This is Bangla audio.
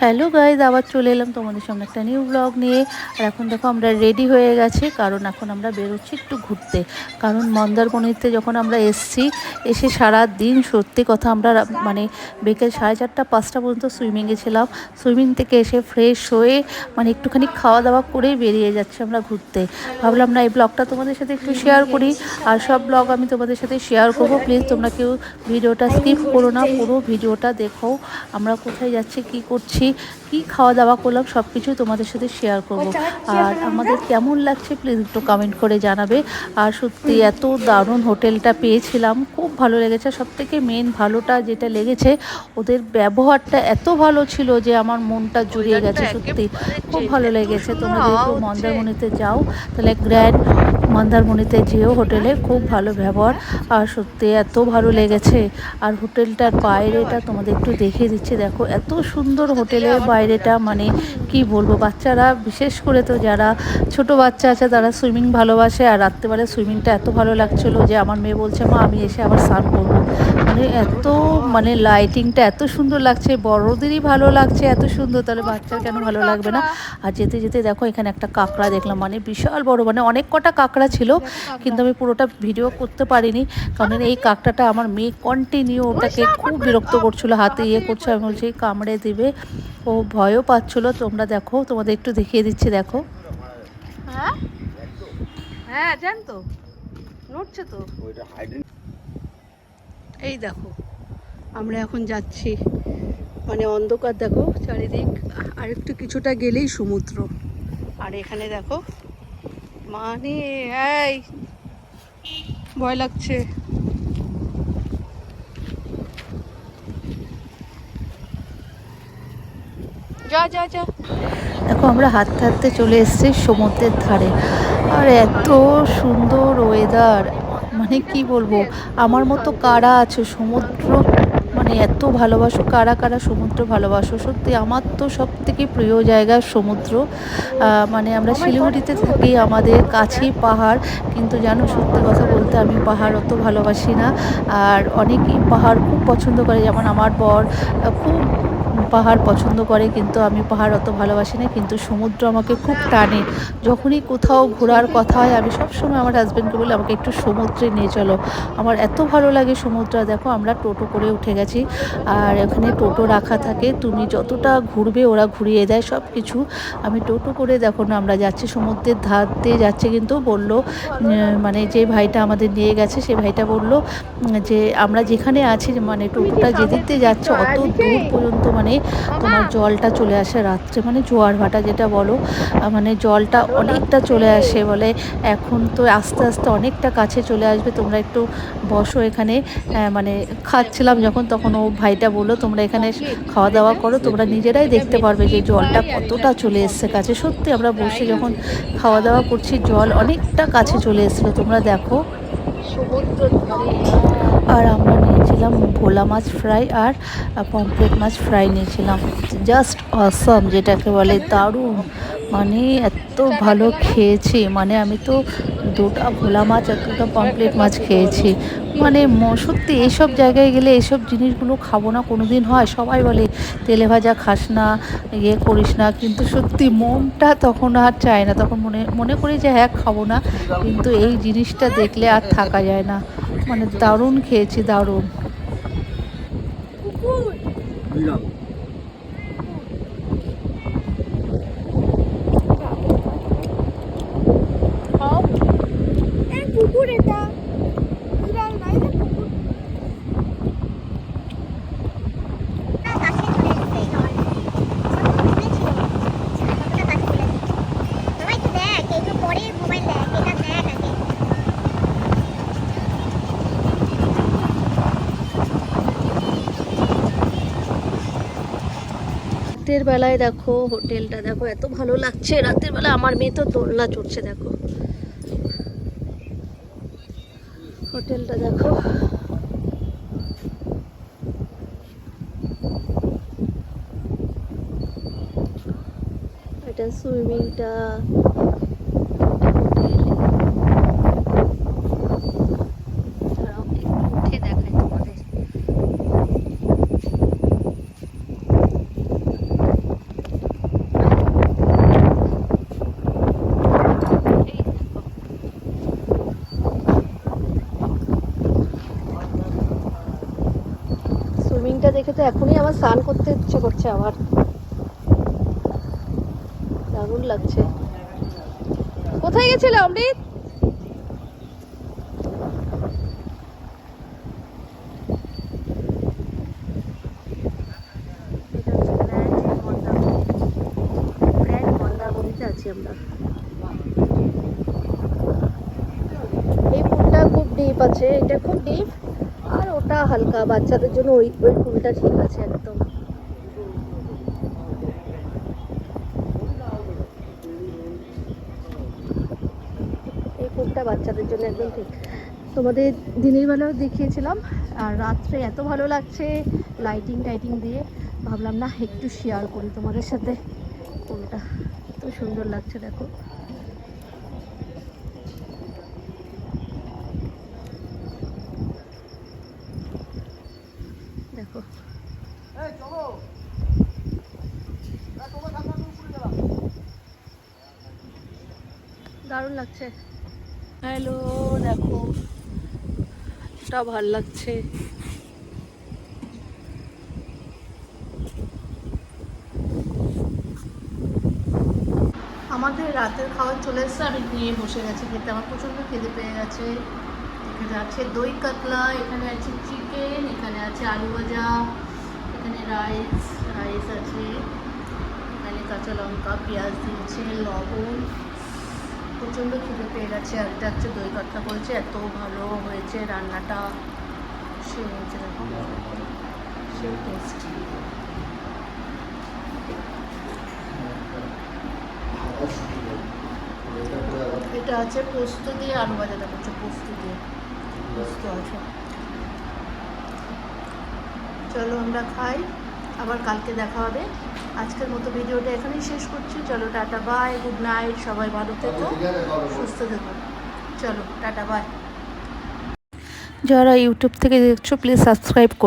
হ্যালো গাইজ আবার চলে এলাম তোমাদের সামনে একটা নিউ ব্লগ নিয়ে। আর এখন দেখো আমরা রেডি হয়ে গেছি, কারণ এখন আমরা বেরোচ্ছি একটু ঘুরতে। কারণ মন্দারমণিতে যখন আমরা এসছি, এসে সারা দিন সত্যি কথা আমরা মানে বিকেল সাড়ে চারটা, পাঁচটা পর্যন্ত সুইমিংয়ে ছিলাম। সুইমিং থেকে এসে ফ্রেশ হয়ে মানে একটুখানি খাওয়া দাওয়া করেই বেরিয়ে যাচ্ছে আমরা ঘুরতে। ভাবলাম না এই ব্লগটা তোমাদের সাথে একটু শেয়ার করি। আর সব ব্লগ আমি তোমাদের সাথে শেয়ার করব। প্লিজ তোমরা কেউ ভিডিওটা স্কিপ করো না, পুরো ভিডিওটা দেখো। আমরা কোথায় যাচ্ছি, কি করছি কি খাওয়া দাওয়া করলাম সব কিছু তোমাদের সাথে শেয়ার করব। আর আমাদের কেমন লাগছে প্লিজ একটু কমেন্ট করে জানাবে। আর সত্যি এত দারুণ হোটেলটা পেয়েছিলাম খুব ভালো লেগেছে। সব থেকে মেন ভালোটা যেটা লেগেছে ওদের ব্যবহারটা এত ভালো ছিল যে আমার মনটা জুড়িয়ে গেছে সত্যি। খুব ভালো লেগেছে। তোমরা যেহেতু মন্দারমণিতে যাও তাহলে গ্র্যান্ড মন্দারমণিতে যেও হোটেলে খুব ভালো ব্যবহার। আর সত্যি এত ভালো লেগেছে। আর হোটেলটার বাইরেটা তোমাদের একটু দেখিয়ে দিচ্ছি। দেখো, এত সুন্দর হোটেলের বাইরেটা মানে কি বলব, বাচ্চারা, বিশেষ করে তো যারা ছোট বাচ্চা আছে, তারা সুইমিং ভালোবাসে। আর রাত্রেবেলা সুইমিংটা এত ভালো লাগছিল যে আমার মেয়ে বলছে, মা, আমি এসে আবার স্নান করব। মানে এত মানে লাইটিংটা এত সুন্দর লাগছে, বড়দেরই ভালো লাগছে, এত সুন্দর। তাহলে বাচ্চার কেন ভালো লাগবে না? আর যেতে যেতে দেখো, এখানে একটা কাঁকড়া দেখলাম মানে বিশাল বড় মানে অনেক কটা কাঁকড়া ছিল কিন্তু আমি পুরোটা ভিডিও করতে পারিনি। কারণ এই কাঁকড়াটা আমার মেয়ে কন্টিনিউ ওটাকে খুব বিরক্ত করছিল হাতে ইয়ে করছে। আমি বলছি কামড়ে দিবে। ও ভয়ও পাচ্ছিলো। তোমরা দেখো তোমাদের একটু দেখিয়ে দিচ্ছি দেখো। হ্যাঁ? হ্যাঁ জান তো নড়ছে তো। এই দেখো আমরা এখন যাচ্ছি। মানে অন্ধকার দেখো চারিদিক। আর একটু কিছুটা গেলেই সমুদ্র। আর এখানে দেখো মানে এই, ভয় লাগছে। যা যা যা। দেখো, আমরা হাঁটতে হাঁটতে চলে এসেছি সমুদ্রের ধারে। আর এত সুন্দর ওয়েদার মানে কি বলব, আমার মতো কারা আছে সমুদ্র মানে এত ভালোবাসো কারা কারা সমুদ্র ভালোবাসো সত্যি আমার তো সব থেকে প্রিয় জায়গা সমুদ্র। মানে আমরা শিলিগুড়িতে থাকি আমাদের কাছেই পাহাড় কিন্তু জানো সত্যি কথা বলতে আমি পাহাড় অত ভালোবাসি না। আর অনেকেই পাহাড় খুব পছন্দ করে যেমন আমার বর খুব পাহাড় পছন্দ করে, কিন্তু আমি পাহাড় অত ভালোবাসি না, কিন্তু সমুদ্র আমাকে খুব টানে। যখনই কোথাও ঘোরার কথা হয়, আমি সবসময় আমার হাজব্যান্ডকে বলি, আমাকে একটু সমুদ্রে নিয়ে চলো। আমার এত ভালো লাগে সমুদ্র। দেখো, আমরা টোটো করে উঠে গেছি। আর এখানে টোটো রাখা থাকে। তুমি যতটা ঘুরবে, ওরা ঘুরিয়ে দেয় সব কিছু আমি টোটো করে, দেখো না, আমরা যাচ্ছি সমুদ্রের ধার দিয়ে যাচ্ছে, কিন্তু বলল মানে যে ভাইটা আমাদের নিয়ে গেছে, সে ভাইটা বলল, যে আমরা যেখানে আছি মানে টোটোটা যেদিক যাচ্ছে, অত দূর পর্যন্ত মানে তোমার জলটা চলে আসে রাত্রে মানে জোয়ার ভাটা যেটা বলো মানে জলটা অনেকটা চলে আসে বলে। এখন তো আস্তে আস্তে অনেকটা কাছে চলে আসবে তোমরা একটু বসো এখানে। মানে খাচ্ছিলাম যখন তখন ও ভাইটা বলল তোমরা এখানে খাওয়া দাওয়া করো তোমরা নিজেরাই দেখতে পারবে যে জলটা কতটা চলে এসছে কাছে। সত্যি আমরা বসে যখন খাওয়া দাওয়া করছি জল অনেকটা কাছে চলে এসেছিল তোমরা দেখো। আর আমরা নিয়েছিলাম ভোলা মাছ ফ্রাই আর পমফ্রেট মাছ ফ্রাই নিয়েছিলাম। জাস্ট অসম, যেটাকে বলে দারুণ। মানে এত ভালো খেয়েছি। মানে আমি তো দুটা ভোলা মাছ আর দুটো পমফ্রেট মাছ খেয়েছি। মানে সত্যি এইসব জায়গায় গেলে এইসব জিনিসগুলো খাব না কোনো দিন হয়। সবাই বলে, তেলে ভাজা খাস না ইয়ে করিস না। কিন্তু সত্যি মনটা তখন আর চায় না। তখন মনে মনে করি যে হ্যাঁ খাব না। কিন্তু এই জিনিসটা দেখলে আর থাকা যায় না। মানে দারুণ খেয়েছি দারুণ কুকুর এটা বিড়াল না এটা কুকুর রাতের বেলায় দেখো হোটেলটা, দেখো এত ভালো লাগছে। রাতের বেলা আমার মেয়ে তো দোলনা চড়ছে, দেখো। হোটেলটা দেখো। এটা সুইমিংটা দাঁড়াও, একটু উঠে দেখাই তোমাদের স্নান করতে ইচ্ছে করছে আমার। দারুণ লাগছে। কোথায় গেছিলে অমৃত? আমরা। এই পুলটা খুব ডিপ আছে এটা খুব ডিপ ওটা হালকা, বাচ্চাদের জন্য ওই ওই পুলটা ঠিক আছে একদম। এই পুলটা বাচ্চাদের জন্য একদম ঠিক। তোমাদের দিনের বেলাও দেখিয়েছিলাম, আর রাত্রে এত ভালো লাগছে লাইটিং টাইটিং দিয়ে। ভাবলাম না, একটু শেয়ার করি তোমাদের সাথে। পুলটা এত সুন্দর লাগছে, দেখো। দারুণ লাগছে। হ্যালো দেখো। এটা ভালো লাগছে। আমাদের রাতের খাবার চলে এসছে আমি নিয়ে বসে গেছি। খেতে আমার প্রচণ্ড খেতে পেয়ে গেছে। এখানে আছে দই কাতলা এখানে আছে চিকেন এখানে আছে আলু ভাজা এখানে রাইস রাইস আছে এখানে কাঁচা লঙ্কা পেঁয়াজ দিয়েছে লবণ। প্রচণ্ড খিদে পেয়ে গেছে। আর এটা হচ্ছে দই কাতলা করেছে, এত ভালো হয়েছে রান্নাটা। সে হয়েছে দেখো। সেই টেস্টি এটা আছে পোস্ত দিয়ে আলু ভাজাটা করছে পোস্ত দিয়ে। পোস্ত আছে। চলো আমরা খাই। আবার কালকে দেখা হবে। আজকের মতো ভিডিওটা এখানেই শেষ করছি। চলো টাটা বাই গুড নাইট সবাই ভালো থেকো সুস্থ থেকো। চলো টাটা বাই। যারা ইউটিউব থেকে দেখছ প্লিজ সাবস্ক্রাইব করো।